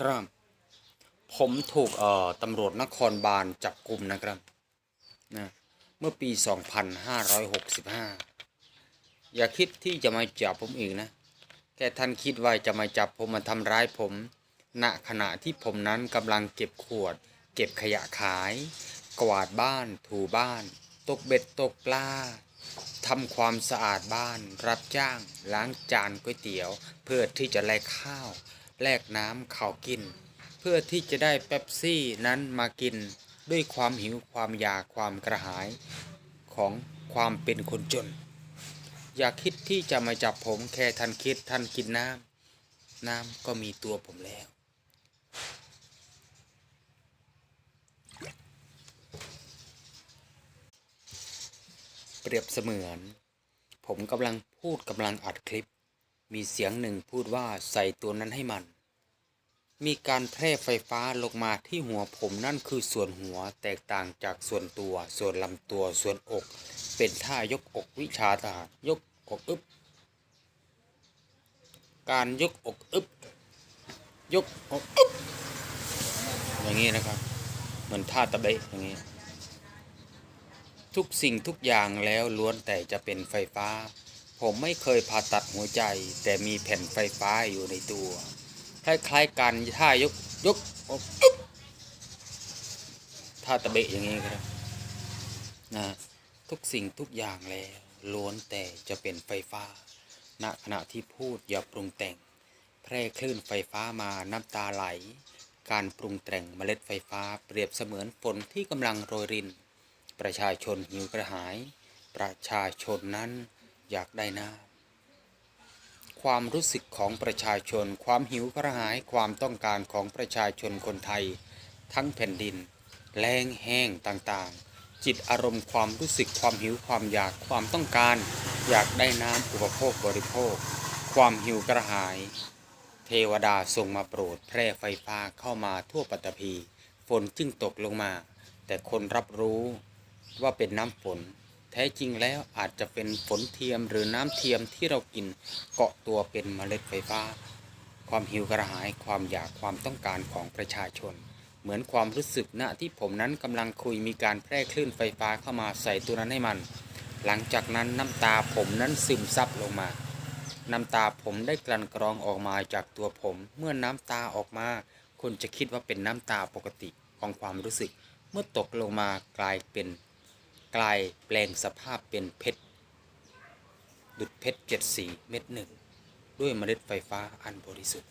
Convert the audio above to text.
ครับ ผมถูกเอ่อตำรวจนครบาลจับกลุ่มนะครับนะเมื่อปี 2565 อย่าคิดที่จะมาจับผมอีกนะ แค่ท่านคิดว่าจะมาจับผมมาทำร้ายผม ณขณะที่ผมนั้นกำลังเก็บขวด เก็บขยะขาย กวาดบ้าน ถูบ้าน ตกเบ็ดตกปลาทำความสะอาดบ้าน รับจ้าง ล้างจานก๋วยเตี๋ยว เพื่อที่จะแลกข้าว แลกน้ำข้าวกิน เพื่อที่จะได้เป๊ปซี่นั้นมากินด้วยความหิวความอยากความกระหายของความเป็นคนจน อย่าคิดที่จะมาจับผมแค่ท่านคิดท่านกินน้ำน้ำก็มีตัวผมแล้วเปรียบเสมือน ผมกำลังพูดกำลังอัดคลิป มีเสียงหนึ่งพูดว่าใส่ตัวนั้นให้มัน มีการแพร่ไฟฟ้าลงมาที่หัวผมนั่นคือส่วนหัวแตกต่างจากส่วนตัว ส่วนลำตัวส่วนอก เป็นท่ายกอกวิชาทหารยกอกอึบการยกอกอึบยกอกอึบอย่างนี้นะครับ เหมือนท่าตะเบะอย่างนี้ทุกสิ่งทุกอย่างแล้วล้วนแต่จะเป็นไฟฟ้า ผมไม่เคยผ่าตัดหัวใจ แต่มีแผ่นไฟฟ้าอยู่ในตัว คล้ายๆกันท่ายกยกอกท่าตะเบะอย่างนี้ก็ได้นะทุกสิ่งทุกอย่างแล้วล้วนแต่จะเป็นไฟฟ้า ณขณะที่พูดอย่าปรุงแต่ง แพร่คลื่นไฟฟ้ามาน้ำตาไหล การปรุงแต่งเมล็ดไฟฟ้าเปรียบเสมือนฝนที่กำลังโรยริน ประชาชนหิวกระหาย ประชาชนนั้น อยากได้น้ำความรู้สึกของประชาชน ความหิวกระหายความต้องการของประชาชนคนไทย ทั้งแผ่นดิน แรงแห้งต่างๆ จิตอารมณ์ความรู้สึกความหิวความอยากความต้องการ อยากได้น้ำอุปโภคบริโภค ความหิวกระหาย เทวดาทรงมาโปรดแพร่ไฟฟ้าเข้ามาทั่วปัตตภีฝนจึงตกลงมา แต่คนรับรู้ว่าเป็นน้ำฝน ท้จริงแล้วอาจจะเป็นฝนเทียมหรือน้ำเทียมที่เรากินเกาะตัวเป็นเมล็ดไฟฟ้า ความหิวกระหายความอยากความต้องการของประชาชน เหมือนความรู้สึกณที่ผมนั้นกำลังคุยมีการแพร่คลื่นไฟฟ้าเข้ามาใส่ตัวนั้นให้มัน หลังจากนั้นน้ำตาผมนั้นซึมซับลงมา น้ำตาผมได้กลั่นกรองออกมาจากตัวผม เมื่อน้ำตาออกมาคนจะคิดว่าเป็นน้ำตาปกติของความรู้สึก เมื่อตกลงมากลายเป็น กลายแปลงสภาพเป็นเพชร ดุดเพชรเจ็ดสีเม็ดหนึ่ง ด้วยเมล็ดไฟฟ้าอันบริสุทธิ์